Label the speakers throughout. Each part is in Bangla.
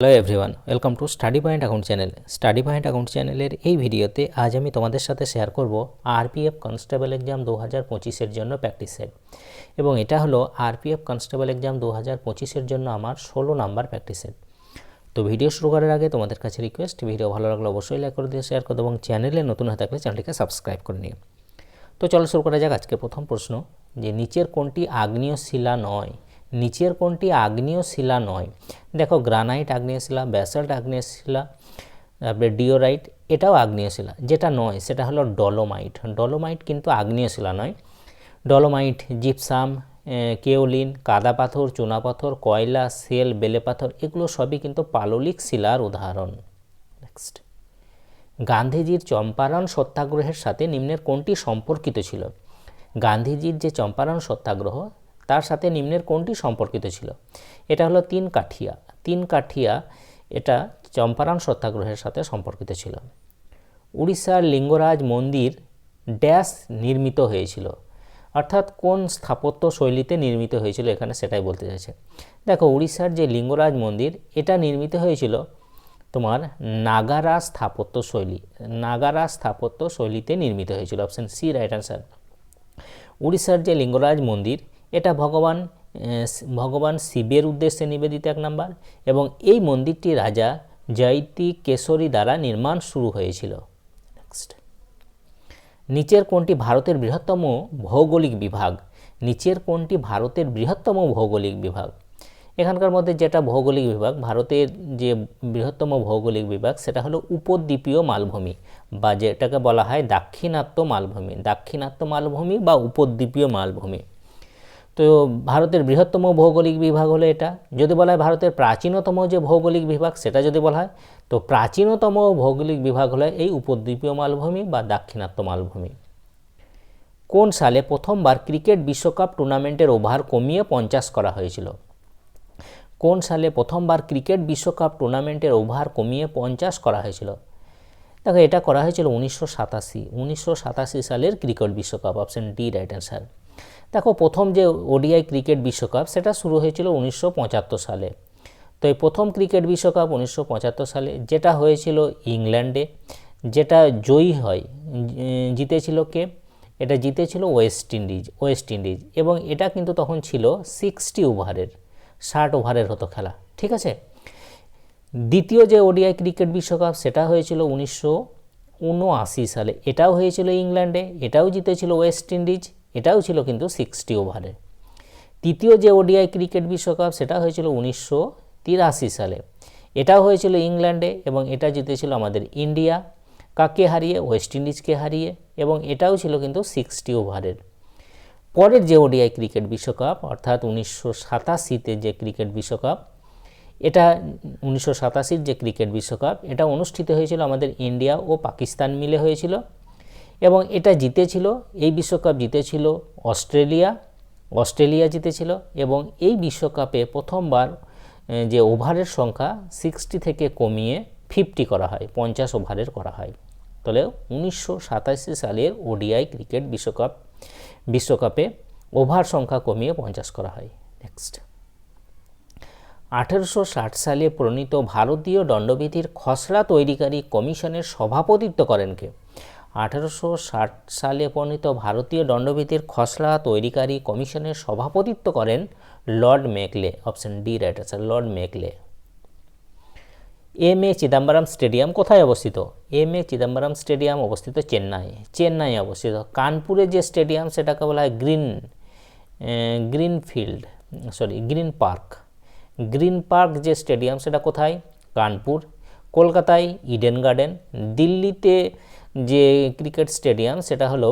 Speaker 1: Hello everyone welcome to study point account channel study point account চ্যানেলের এই ভিডিওতে আজ আমি তোমাদের সাথে শেয়ার করব আরপিএফ কনস্টেবল এক্সাম দু হাজার পঁচিশের জন্য প্র্যাকটিস সেট এবং এটা হলো আরপিএফ কনস্টেবল এক্সাম দু হাজার পঁচিশের জন্য আমার ষোলো নাম্বার প্র্যাকটিস সেট তো ভিডিও শুরু করার আগে তোমাদের কাছে রিকোয়েস্ট ভিডিও ভালো লাগলে অবশ্যই লাইক করে দিয়ে শেয়ার করে এবং চ্যানেলে নতুন হয়ে থাকলে চ্যানেলটিকে সাবস্ক্রাইব করে নিও। তো চলো শুরু করা যাক আজকে প্রথম প্রশ্ন, যে নিচের কোনটি আগ্নেয় শিলা নয়? নিচের কোনটি আগ্নেয় শিলা নয়। দেখো, গ্রানাইট আগ্নেয় শিলা, ব্যাসাল্ট আগ্নেয় শিলা, তারপরে ডিওরাইট, এটাও আগ্নেয় শিলা। যেটা নয়, সেটা হলো ডলোমাইট। ডলোমাইট কিন্তু আগ্নেয় শিলা নয়। ডলোমাইট, জিপসাম কেওলিন, কাদা পাথর, চুনা পাথর, কয়লা, সেল, বেলে পাথর, এগুলো সবই কিন্তু পাললিক শিলার উদাহরণ। নেক্সট গান্ধীজির চম্পারণ সত্যাগ্রহের সাথে নিম্নের কোনটি সম্পর্কিত ছিল। গান্ধীজির যে চম্পারণ সত্যাগ্রহ তার সাথে নিম্নের কোনটি সম্পর্কিত ছিল? এটা হলো তিন কাঠিয়া। তিন কাঠিয়া এটা চম্পারণ সত্যাগ্রহের সাথে সম্পর্কিত ছিল। উড়িষ্যার লিঙ্গরাজ মন্দির ড্যাশ নির্মিত হয়েছিল। অর্থাৎ কোন স্থাপত্য শৈলীতে নির্মিত হয়েছিল এখানে সেটাই বলতে চাইছে। দেখো, উড়িষ্যার যে লিঙ্গরাজ মন্দির, এটা নির্মিত হয়েছিল তোমার নাগারা স্থাপত্য শৈলী। নাগারা স্থাপত্য শৈলীতে নির্মিত হয়েছিল। অপশন সি রাইট অ্যান্সার উড়িষ্যার যে লিঙ্গরাজ মন্দির এটা ভগবান ভগবান শিবের উদ্দেশ্যে নিবেদিত এক নাম্বার এবং এই মন্দিরটি রাজা জয়তি কেশরী দ্বারা নির্মাণ শুরু হয়েছিল। নেক্সট নিচের কোনটি ভারতের বৃহত্তম ভৌগোলিক বিভাগ। নিচের কোনটি ভারতের বৃহত্তম ভৌগোলিক বিভাগ। এখানকার মধ্যে যেটা ভৌগোলিক বিভাগ, ভারতের যে বৃহত্তম ভৌগোলিক বিভাগ সেটা হলো উপদ্বীপীয় মালভূমি বা যেটাকে বলা হয় দাক্ষিণাত্য মালভূমি। দাক্ষিণাত্য মালভূমি বা উপদ্বীপীয় মালভূমি। তো ভারতের বৃহত্তম ভৌগোলিক বিভাগ হলো এটা। যদি বলা হয় ভারতের প্রাচীনতম যে ভৌগোলিক বিভাগ, সেটা যদি বলা হয়, তো প্রাচীনতম ভৌগোলিক বিভাগ হলো এই উপদ্বীপীয় মালভূমি বা দাক্ষিণাত্য মালভূমি। কোন সালে প্রথমবার ক্রিকেট বিশ্বকাপ টুর্নামেন্টের ওভার কমিয়ে পঞ্চাশ করা হয়েছিল? কোন সালে প্রথমবার ক্রিকেট বিশ্বকাপ টুর্নামেন্টের ওভার কমিয়ে পঞ্চাশ করা হয়েছিল? দেখো, এটা করা হয়েছিল উনিশশো সাতাশি। উনিশশো সাতাশি সালের ক্রিকেট বিশ্বকাপ, অপশন ডি, রাইট অ্যান্সার। দেখো, প্রথম যে ওডিআই ক্রিকেট বিশ্বকাপ, সেটা শুরু হয়েছিল উনিশশো পঁচাত্তর সালে। তো এই প্রথম ক্রিকেট বিশ্বকাপ উনিশশো পঁচাত্তর সালে, যেটা হয়েছিল ইংল্যান্ডে, যেটা জয়ী হয় জিতেছিল কে? এটা জিতেছিল ওয়েস্ট ইন্ডিজ ওয়েস্ট ইন্ডিজ। এবং এটা কিন্তু তখন ছিল সিক্সটি ওভারের, ষাট ওভারের হতো খেলা, ঠিক আছে? দ্বিতীয় যে ওডিআই ক্রিকেট বিশ্বকাপ, সেটা হয়েছিল উনিশশো উনআশি সালে। এটাও হয়েছিল ইংল্যান্ডে, এটাও জিতেছিল ওয়েস্ট ইন্ডিজ এটাও ছিল কিন্তু সিক্সটি ওভারে তৃতীয় যে ওডিআই ক্রিকেট বিশ্বকাপ, সেটা হয়েছিল উনিশশো তিরাশি সালে। এটাও হয়েছিল ইংল্যান্ডে এবং এটা জিতেছিল আমাদের ইন্ডিয়া। কাকে হারিয়ে? ওয়েস্ট ইন্ডিজকে হারিয়ে এবং এটাও ছিল কিন্তু সিক্সটি ওভারের পরের যে ওডিআই ক্রিকেট বিশ্বকাপ অর্থাৎ উনিশশো সাতাশিতে যে ক্রিকেট বিশ্বকাপ এটা উনিশশো সাতাশির যে ক্রিকেট বিশ্বকাপ এটা অনুষ্ঠিত হয়েছিল আমাদের ইন্ডিয়া ও পাকিস্তান মিলে হয়েছিল। এবং এটা জিতেছিল, এই বিশ্বকাপ জিতেছিল অস্ট্রেলিয়া অস্ট্রেলিয়া জিতেছিল এবং এই বিশ্বকাপে প্রথমবার যে ওভারের সংখ্যা সিক্সটি থেকে কমিয়ে ফিফটি করা হয়, পঞ্চাশ ওভারের করা হয়। তাহলে উনিশশো সাতাশি সালের ওডিআই ক্রিকেট বিশ্বকাপ, বিশ্বকাপে ওভার সংখ্যা কমিয়ে পঞ্চাশ করা হয়। নেক্সট আঠেরোশো ষাট সালে প্রণীত ভারতীয় দণ্ডবিধির খসড়া তৈরিকারী কমিশনের সভাপতিত্ব করেন কে? আঠেরোশো সালে প্রণীত ভারতীয় দণ্ডবিধির খসড়া তৈরিকারী কমিশনের সভাপতিত্ব করেন lord Macaulay, option D right আছে lord Macaulay. M A Chidambaram stadium কোথায় অবস্থিত? এম এ চিদাম্বরম স্টেডিয়াম অবস্থিত চেন্নাই চেন্নাই অবস্থিত। কানপুরে যে স্টেডিয়াম, সেটাকে বলা হয় green green field sorry, green park. Green park যে স্টেডিয়াম, সেটা কোথায়? কানপুর। কলকাতায় ইডেন গার্ডেন। দিল্লিতে যে ক্রিকেট স্টেডিয়াম সেটা হলো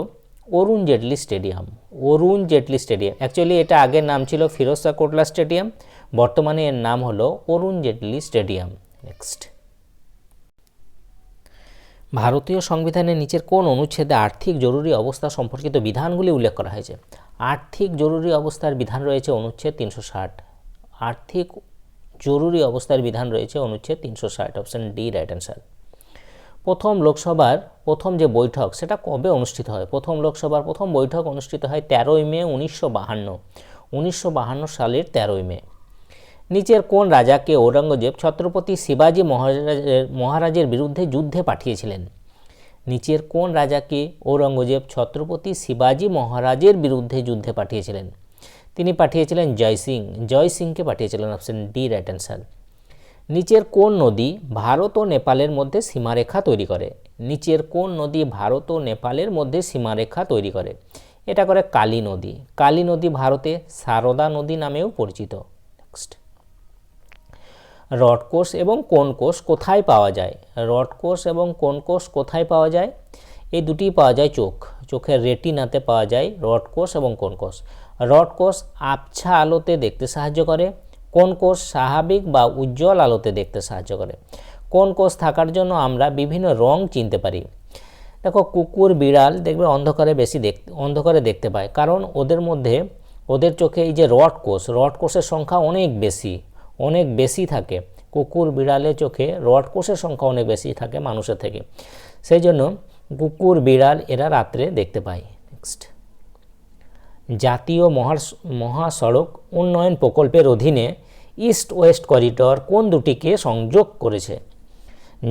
Speaker 1: Arun Jaitley stadium. Arun Jaitley stadium. Actually এটা আগের নাম ছিল ফিরোজ শাহ কোটলা স্টেডিয়াম, বর্তমানে এর নাম হলো অরুণ জেটলি স্টেডিয়াম। নেক্সট ভারতীয় সংবিধানের নিচের কোন অনুচ্ছেদে আর্থিক জরুরি অবস্থা সম্পর্কিত বিধানগুলি উল্লেখ করা হয়েছে? আর্থিক জরুরি অবস্থার বিধান রয়েছে অনুচ্ছেদ তিনশো ষাট। আর্থিক জরুরি অবস্থার বিধান রয়েছে অনুচ্ছেদ তিনশো ষাট অপশন ডি রাইট অ্যান্সার প্রথম লোকসভার প্রথম যে বৈঠক, সেটা কবে অনুষ্ঠিত হয়? প্রথম লোকসভার প্রথম বৈঠক অনুষ্ঠিত হয় তেরোই মে উনিশশো বাহান্ন। উনিশশো বাহান্ন সালের তেরোই মে। নিচের কোন রাজাকে ঔরঙ্গজেব ছত্রপতি শিবাজী মহারাজের মহারাজের বিরুদ্ধে যুদ্ধে পাঠিয়েছিলেন? নিচের কোন রাজাকে ঔরঙ্গজেব ছত্রপতি শিবাজী মহারাজের বিরুদ্ধে যুদ্ধে পাঠিয়েছিলেন? তিনি পাঠিয়েছিলেন জয় সিং। জয় সিংকে পাঠিয়েছিলেন অপশন ডি, রাইট অ্যান্সার। নিচের কোন নদী ভারত ও নেপালের মধ্যে সীমারেখা তৈরি করে? নিচের কোন নদী ভারত ও নেপালের মধ্যে সীমারেখা তৈরি করে? এটা করে কালী নদী। কালী নদী ভারতে সারদা নদী নামেও পরিচিত। নেক্সট। রড কোষ এবং কোন কোষ কোথায় পাওয়া যায়? রড কোষ এবং কোন কোষ কোথায় পাওয়া যায়? এই দুটি পাওয়া যায় চোখ। চোখের রেটিনাতে পাওয়া যায় রড কোষ এবং কোন কোষ রড কোষ আবছা আলোতে দেখতে সাহায্য করে। কোন কোষ স্বাভাবিক বা উজ্জ্বল আলোতে দেখতে সাহায্য করে? কোন কোষ থাকার জন্য আমরা বিভিন্ন রং চিনতে পারি? দেখো, কুকুর, বিড়াল দেখবে অন্ধকারে বেশি দেখতে অন্ধকারে দেখতে পায়। কারণ ওদের মধ্যে, ওদের চোখে এই যে রড কোষ, রড কোষের সংখ্যা অনেক বেশি অনেক বেশি থাকে। কুকুর, বিড়ালের চোখে রড কোষের সংখ্যা অনেক বেশি থাকে মানুষের থেকে। সেই জন্য কুকুর, বিড়াল এরা রাত্রে দেখতে পায়। নেক্সট জাতীয় মহা মহাসড়ক উন্নয়ন প্রকল্পের অধীনে ইস্ট ওয়েস্ট করিডর কোন দুটিকে সংযোগ করেছে?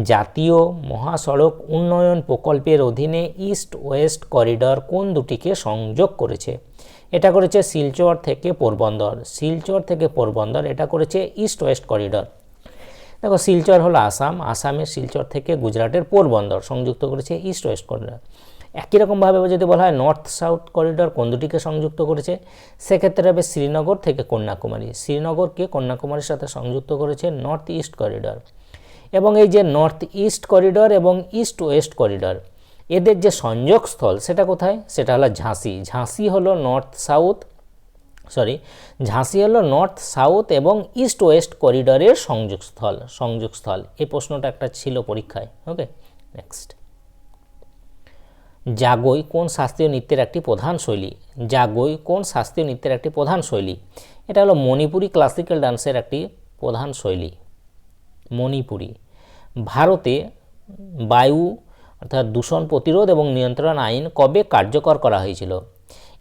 Speaker 1: জাতীয় মহাসড়ক উন্নয়ন প্রকল্পের অধীনে ইস্ট ওয়েস্ট করিডর কোন দুটিকে সংযোগ করেছে? এটা করেছে শিলচর থেকে পোরবন্দর। শিলচর থেকে পোরবন্দর, এটা করেছে ইস্ট ওয়েস্ট করিডর দেখো, শিলচর হলো আসাম। আসামের শিলচর থেকে গুজরাটের পোরবন্দর সংযুক্ত করেছে ইস্ট ওয়েস্ট করিডর একই রকমভাবে যদি বলা হয় নর্থ সাউথ করিডর কোন দুটিকে সংযুক্ত করেছে? সেক্ষেত্রে হবে শ্রীনগর থেকে কন্যাকুমারী। শ্রীনগরকে কন্যাকুমারীর সাথে সংযুক্ত করেছে নর্থ ইস্ট করিডর এবং এই যে নর্থ ইস্ট করিডর এবং ইস্ট ওয়েস্ট করিডর এদের যে সংযোগস্থল সেটা কোথায়? সেটা হলো ঝাঁসি। ঝাঁসি হলো নর্থ সাউথ সরি ঝাঁসি হলো নর্থ সাউথ এবং ইস্ট ওয়েস্ট করিডরের সংযোগস্থল। সংযোগস্থল। এই প্রশ্নটা একটা ছিল পরীক্ষায়। ওকে নেক্সট জাগই কোন শাস্ত্রীয় নৃত্যের একটি প্রধান শৈলী? জাগই কোন শাস্ত্রীয় নৃত্যের একটি প্রধান শৈলী? এটা হলো মণিপুরি ক্লাসিক্যাল ডান্সের একটি প্রধান শৈলী। মণিপুরি। ভারতে বায়ু অর্থাৎ দূষণ প্রতিরোধ এবং নিয়ন্ত্রণ আইন কবে কার্যকর করা হয়েছিল?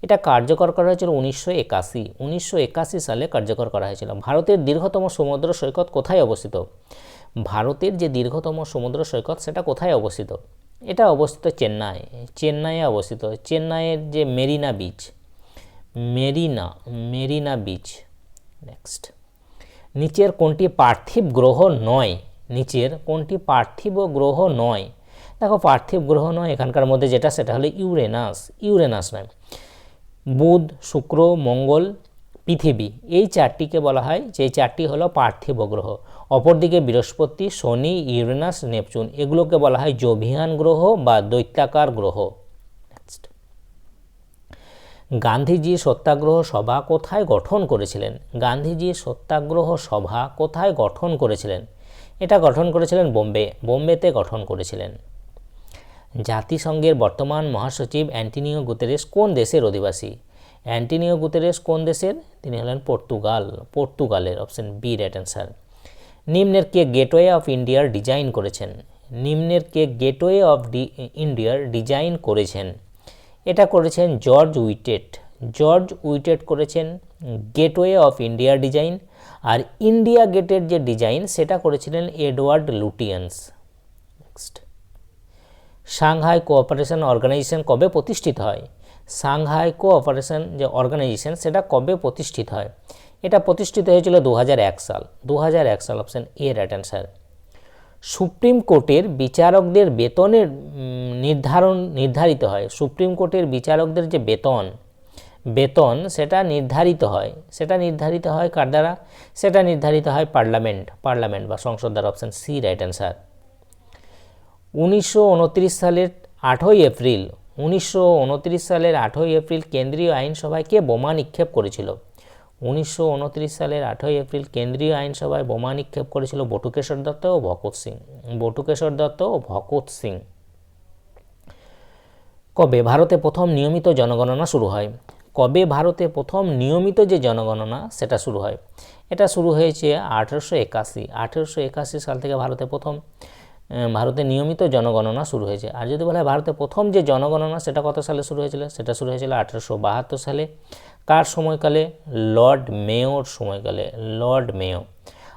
Speaker 1: এটা কার্যকর করা হয়েছিল উনিশশো একাশি। উনিশশো একাশি সালে কার্যকর করা হয়েছিল। ভারতের দীর্ঘতম সমুদ্র সৈকত কোথায় অবস্থিত? ভারতের যে দীর্ঘতম সমুদ্র সৈকত সেটা কোথায় অবস্থিত? এটা অবস্থিত চেন্নাই, চেন্নাইয়ে অবস্থিত। চেন্নাইয়ের যে Marina beach Marina Marina beach next নিচের কোনটি পার্থিব গ্রহ নয়? নিচের কোনটি পার্থিব গ্রহ নয়? দেখো, পার্থিব গ্রহ নয় এখানকার মধ্যে যেটা, সেটা হলো ইউরেনাস ইউরেনাস নয় বুধ, শুক্র, মঙ্গল, পৃথিবী, এই চারটিকে বলা হয়। যে চারটি হলো পার্থিব গ্রহ। অপরদিকে বৃহস্পতি, শনি, ইউরেনাস, নেপচুন, এগুলোকে বলা হয় জোভিয়ান গ্রহ বা দৈত্যাকার গ্রহ। গান্ধীজি সত্যাগ্রহ সভা কোথায় গঠন করেছিলেন? গান্ধীজি সত্যাগ্রহ সভা কোথায় গঠন করেছিলেন? এটা গঠন করেছিলেন বোম্বে, বোম্বেতে গঠন করেছিলেন। জাতিসংঘের বর্তমান মহাসচিব অ্যান্টিনিও গুতেরেস কোন দেশের অধিবাসী? অ্যান্টিনিও গুতেরেস কোন দেশের? তিনি হলেন পর্তুগাল, পর্তুগালের অপশন বি রাইট অ্যান্সার নিম্নের কে গেটওয়ে অফ ইন্ডিয়ার ডিজাইন করেছেন। নিম্নের কে গেটওয়ে অফ ইন্ডিয়ার ডিজাইন করেছেন। এটা করেছেন জর্জ উইটেট। জর্জ উইটেট করেছেন গেটওয়ে অফ ইন্ডিয়ার ডিজাইন আর ইন্ডিয়া গেটের যে ডিজাইন সেটা করেছিলেন Edward Lutyens. Next Shanghai cooperation organisation কবে প্রতিষ্ঠিত হয়? সাংহাই কোঅপারেশন যে অর্গানাইজেশন সেটা কবে প্রতিষ্ঠিত হয়? এটা প্রতিষ্ঠিত হয়েছিল দু হাজার এক সাল দু হাজার এক সাল option A right answer supreme কোর্টের বিচারকদের বেতনের নির্ধারণ, নির্ধারিত হয়। সুপ্রিম কোর্টের বিচারকদের যে বেতন বেতন সেটা নির্ধারিত হয়। সেটা নির্ধারিত হয় কার দ্বারা? সেটা নির্ধারিত হয় পার্লামেন্ট পার্লামেন্ট বা সংসদ দ্বারা অপশান সি রাইট অ্যান্সার উনিশশো উনত্রিশ সালের আটই এপ্রিল, উনিশশো উনত্রিশ সালের আঠই এপ্রিল কেন্দ্রীয় আইনসভায় কে বোমা নিক্ষেপ করেছিল? উনিশশো উনত্রিশ সালের আটই এপ্রিল কেন্দ্রীয় আইনসভায় বোমা নিক্ষেপ করেছিল বটুকেশ্বর দত্ত ও ভকত সিং। বটুকেশ্বর দত্ত ও ভকত সিং। কবে ভারতে প্রথম নিয়মিত জনগণনা শুরু হয়? কবে ভারতে প্রথম নিয়মিত যে জনগণনা, সেটা শুরু হয়? এটা শুরু হয়েছে আঠেরোশো একাশি। আঠেরোশো একাশি সাল থেকে ভারতে প্রথম ভারতে নিয়মিত জনগণনা শুরু হয়েছে। আর যদি বলা হয় ভারতে প্রথম যে জনগণনা, সেটা কত সালে শুরু হয়েছিল? সেটা শুরু হয়েছিল আঠেরোশো বাহাত্তর সালে। কার সময়কালে? লর্ড মেয়র সময়কালে, লর্ড মেয়র।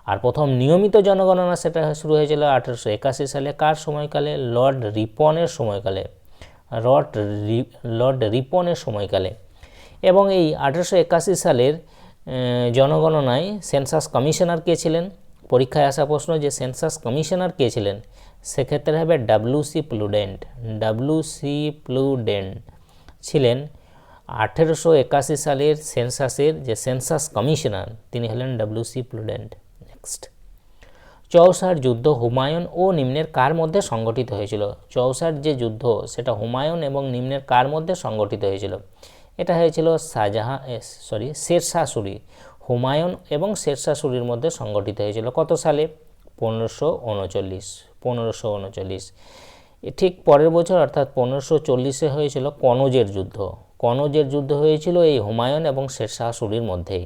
Speaker 1: আর প্রথম নিয়মিত জনগণনা সেটা শুরু হয়েছিল আঠেরোশো একাশি সালে। কার সময়কালে? লর্ড রিপনের সময়কালে। লর্ড লর্ড রিপনের সময়কালে। এবং এই আঠেরোশো একাশি সালের জনগণনায় সেন্সাস কমিশনার কে ছিলেন? পরীক্ষায় আসা প্রশ্ন যে সেন্সাস কমিশনার কে ছিলেন? সেক্ষেত্রে হবে W C Plowden W C Plowden ছিলেন আঠেরোশো একাশি সালের সেন্সাসের যে সেন্সাস কমিশনার, তিনি হলেন ডাব্লিউ সি প্লুডেন্ট নেক্সট চৌসার যুদ্ধ হুমায়ুন ও নিম্নের কার মধ্যে সংগঠিত হয়েছিল? চৌসার যে যুদ্ধ, সেটা হুমায়ুন এবং নিম্নের কার মধ্যে সংগঠিত হয়েছিল? এটা হয়েছিল শাহজাহাঁ সরি শেরশাহ সুরি হুমায়ুন এবং শেরশাহ সুরির মধ্যে সংগঠিত হয়েছিল কত সালে? পনেরোশো উনচল্লিশ। পনেরোশো উনচল্লিশ। ঠিক পরের বছর অর্থাৎ পনেরোশো চল্লিশে হয়েছিল কনজের যুদ্ধ। কনজের যুদ্ধ হয়েছিল এই হুমায়ুন এবং শেরশাহ সুরির মধ্যেই।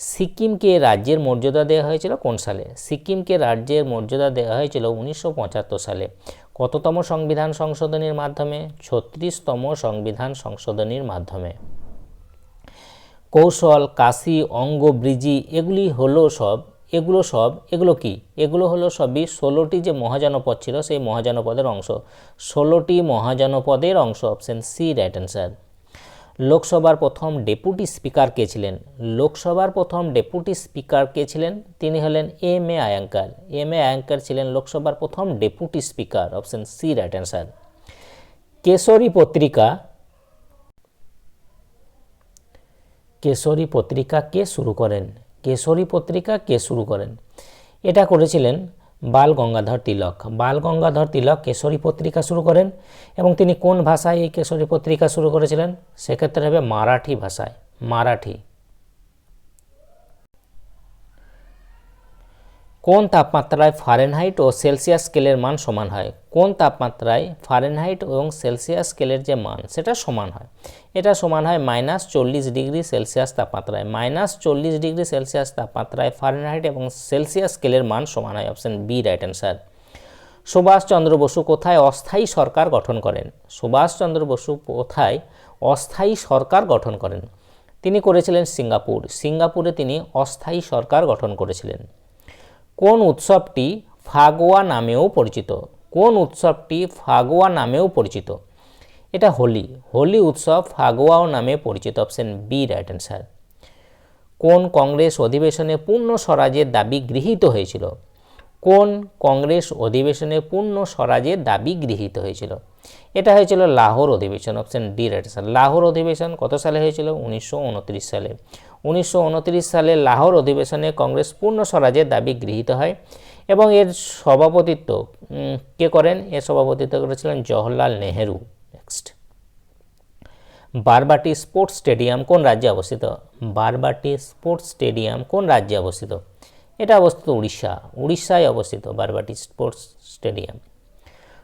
Speaker 1: সিকিমকে রাজ্যের মর্যাদা দেওয়া হয়েছিল কোন সালে? সিকিমকে রাজ্যের মর্যাদা দেওয়া হয়েছিল উনিশশো পঁচাত্তর সালে। কততম সংবিধান সংশোধনীর মাধ্যমে? ছত্রিশতম সংবিধান সংশোধনীর মাধ্যমে। কৌশল, কাশি, অঙ্গ, ব্রিজি এগুলি হলো সব এগুলো সব, এগুলো কি? এগুলো হলো সবই ষোলোটি যে মহাজনপদ ছিল, সেই মহাজনপদের অংশ। ষোলোটি মহাজনপদের অংশ অপশন সি রাইট অ্যান্সার লোকসভার প্রথম ডেপুটি স্পিকার কে ছিলেন? লোকসভার প্রথম ডেপুটি স্পিকার কে ছিলেন? তিনি হলেন এম এ আয়াঙ্কার। এম এ আয়াঙ্কার ছিলেন লোকসভার প্রথম deputy speaker option C right answer Kesari পত্রিকা কেশরী পত্রিকা কে শুরু করেন? কেশরী পত্রিকা কে শুরু করেন? এটা করেছিলেন বাল গঙ্গাধর তিলক। বাল গঙ্গাধর তিলক কেশরী পত্রিকা শুরু করেন এবং তিনি কোন ভাষায় এই কেশরী পত্রিকা শুরু করেছিলেন? সেক্ষেত্রে হবে মারাঠি ভাষায়। মারাঠি। কোন তাপমাত্রায় ফারেনহাইট ও সেলসিয়াস স্কেলের মান সমান হয়? কোন তাপমাত্রায় ফারেনহাইট এবং সেলসিয়াস স্কেলের যে মান, সেটা সমান হয়? এটা সমান হয় মাইনাস চল্লিশ ডিগ্রি সেলসিয়াস তাপমাত্রায়। মাইনাস চল্লিশ ডিগ্রি সেলসিয়াস তাপমাত্রায় ফারেনহাইট এবং সেলসিয়াস স্কেলের মান সমান হয়। Option B right answer Subhashchandra Bose কোথায় অস্থায়ী সরকার গঠন করেন? সুভাষচন্দ্র বসু কোথায় অস্থায়ী সরকার গঠন করেন? তিনি করেছিলেন সিঙ্গাপুর। সিঙ্গাপুরে তিনি অস্থায়ী সরকার গঠন করেছিলেন। কোন উৎসবটি ফাগুয়া নামেও পরিচিত? কোন উৎসবটি ফাগুয়া নামেও পরিচিত? এটা হোলি। হোলি উৎসব ফাগোয়াও নামে পরিচিত। অপশন বি রাইট অ্যান্সার কোন কংগ্রেস অধিবেশনে পূর্ণ স্বরাজের দাবি গৃহীত হয়েছিল? কোন কংগ্রেস অধিবেশনে পূর্ণ স্বরাজের দাবি গৃহীত হয়েছিল? এটা হয়েছিল লাহোর অধিবেশন অপশন ডি রাইট লাহোর অধিবেশন কত সালে হয়েছিল? উনিশশো উনত্রিশ সালে। উনিশশো উনত্রিশ সালে লাহোর অধিবেশনে কংগ্রেস পূর্ণ স্বরাজের দাবি গৃহীত হয় এবং এর সভাপতিত্ব কে করেন? এর সভাপতিত্ব করেছিলেন Jawaharlal Nehru. Next Barabati sports stadium কোন রাজ্যে অবস্থিত? বারবাটি স্পোর্টস স্টেডিয়াম কোন রাজ্যে অবস্থিত? এটা অবস্থিত উড়িষ্যা, উড়িষ্যায় অবস্থিত বারবাটি স্পোর্টস স্টেডিয়াম।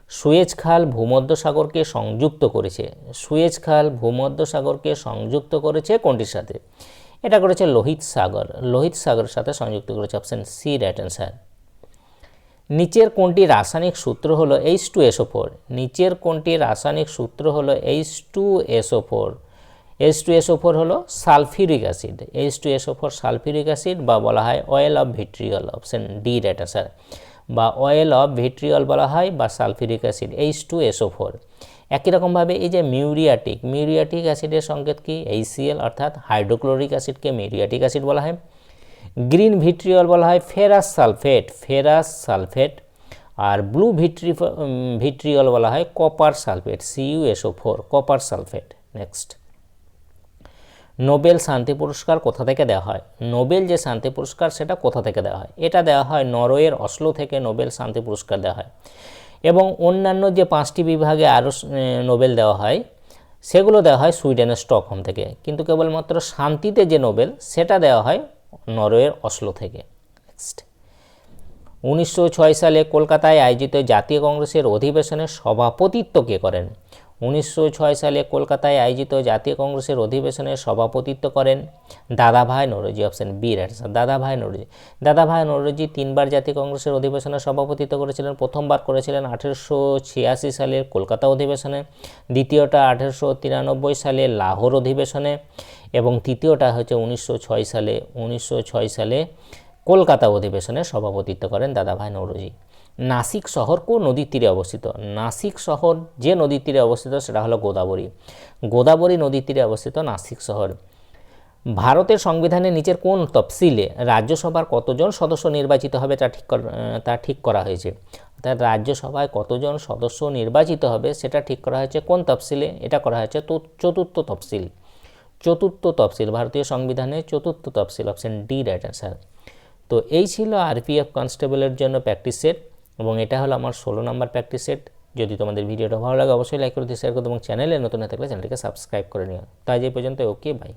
Speaker 1: সুয়েজ খাল ভূমধ্য সাগরকে সংযুক্ত করেছে। সুয়েজ খাল ভূমধ্য সাগরকে সংযুক্ত করেছে কোনটির সাথে? এটা করেছে লোহিত সাগর। লোহিত সাগরের সাথে সংযুক্ত করেছে অপশন সি রাইট অ্যান্সার। নিচের কোনটি রাসায়নিক সূত্র হলো এইচ টু এসও ফোর? নিচের কোনটি রাসায়নিক সূত্র হলো H two S O four? H two S O four হলো sulphuric acid. H two S O four sulphuric acid বা বলা হয় oil of vitriol option D right answer বা অয়েল অফ ভিট্রিয়ল বলা হয় বা sulphuric acid H two S O four একই রকমভাবে এই যে মিউরিয়াটিক মিউরিয়াটিক অ্যাসিডের সংকেত কি? এইচসিএল অর্থাৎ হাইড্রোক্লোরিক অ্যাসিডকে মিউরিয়াটিক অ্যাসিড বলা হয়। গ্রিন ভিট্রিয়ল বলা হয় ফেরাস সালফেট ফেরাস সালফেট। আর ব্লু ভিট্রি ভিট্রিয়ল বলা হয় copper sulphate C U S O four copper sulphate. Next Nobel শান্তি পুরস্কার কোথা থেকে দেওয়া হয়? নোবেল যে শান্তি পুরস্কার, সেটা কোথা থেকে দেওয়া হয়? এটা দেওয়া হয় নরওয়ের অসলো থেকে নোবেল শান্তি পুরস্কার দেওয়া হয়। এবং অন্যান্য যে পাঁচটি বিভাগে আরও নোবেল দেওয়া হয়, সেগুলো দেওয়া হয় সুইডেনের স্টকহোম থেকে। কিন্তু কেবলমাত্র শান্তিতে যে নোবেল, সেটা দেওয়া হয় নরওয়ের অসলো থেকে। নেক্সট উনিশশো ছয় সালে কলকাতায় আয়োজিত জাতীয় কংগ্রেসের অধিবেশনে সভাপতিত্ব কে করেন? উনিশশো ছয় সালে কলকাতায় আয়োজিত জাতীয় কংগ্রেসের অধিবেশনে সভাপতিত্ব করেন দাদাভাই নরজি অপশন বি রাইট দাদাভাই নরজি। দাদাভাই নরজি তিনবার জাতীয় কংগ্রেসের অধিবেশনে সভাপতিত্ব করেছিলেন। প্রথমবার করেছিলেন আঠেরোশো ছিয়াশি সালের কলকাতা অধিবেশনে, দ্বিতীয়টা আঠেরোশো তিরানব্বই সালে লাহোর অধিবেশনে, এবং তৃতীয়টা হচ্ছে উনিশশো ছয় সালে, উনিশশো ছয় সালে কলকাতা অধিবেশনে সভাপতিত্ব করেন দাদাভাই নৌরজি। নাসিক শহর কোন নদীর তীরে অবস্থিত? নাসিক শহর যে নদীর তীরে অবস্থিত সেটা হলো গোদাবরী। গোদাবরী নদীর তীরে অবস্থিত নাসিক শহর। ভারতের সংবিধানের নিচের কোন তফসিলে রাজ্যসভার কতজন সদস্য নির্বাচিত হবে তা ঠিক তা ঠিক করা হয়েছে? অর্থাৎ রাজ্যসভায় কতজন সদস্য নির্বাচিত হবে সেটা ঠিক করা হয়েছে কোন তফসিলে? এটা করা হয়েছে তো চতুর্থ তফসিল। চতুর্থ তফসিল, ভারতীয় সংবিধানের চতুর্থ তফসিল অপশন ডি রাইট অ্যান্সার তো এই ছিল আরপিএফ কনস্টেবলের জন্য প্র্যাকটিস সেট এবং এটা হলো আমার ষোলো নম্বর প্র্যাকটিস সেট যদি তোমাদের ভিডিওটা ভালো লাগে, অবশ্যই লাইক করে, দিয়ে শেয়ার করতে এবং চ্যানেলে নতুন না থাকলে চ্যানেলটিকে সাবস্ক্রাইব করে নিও। তাই যে পর্যন্ত ওকে বাই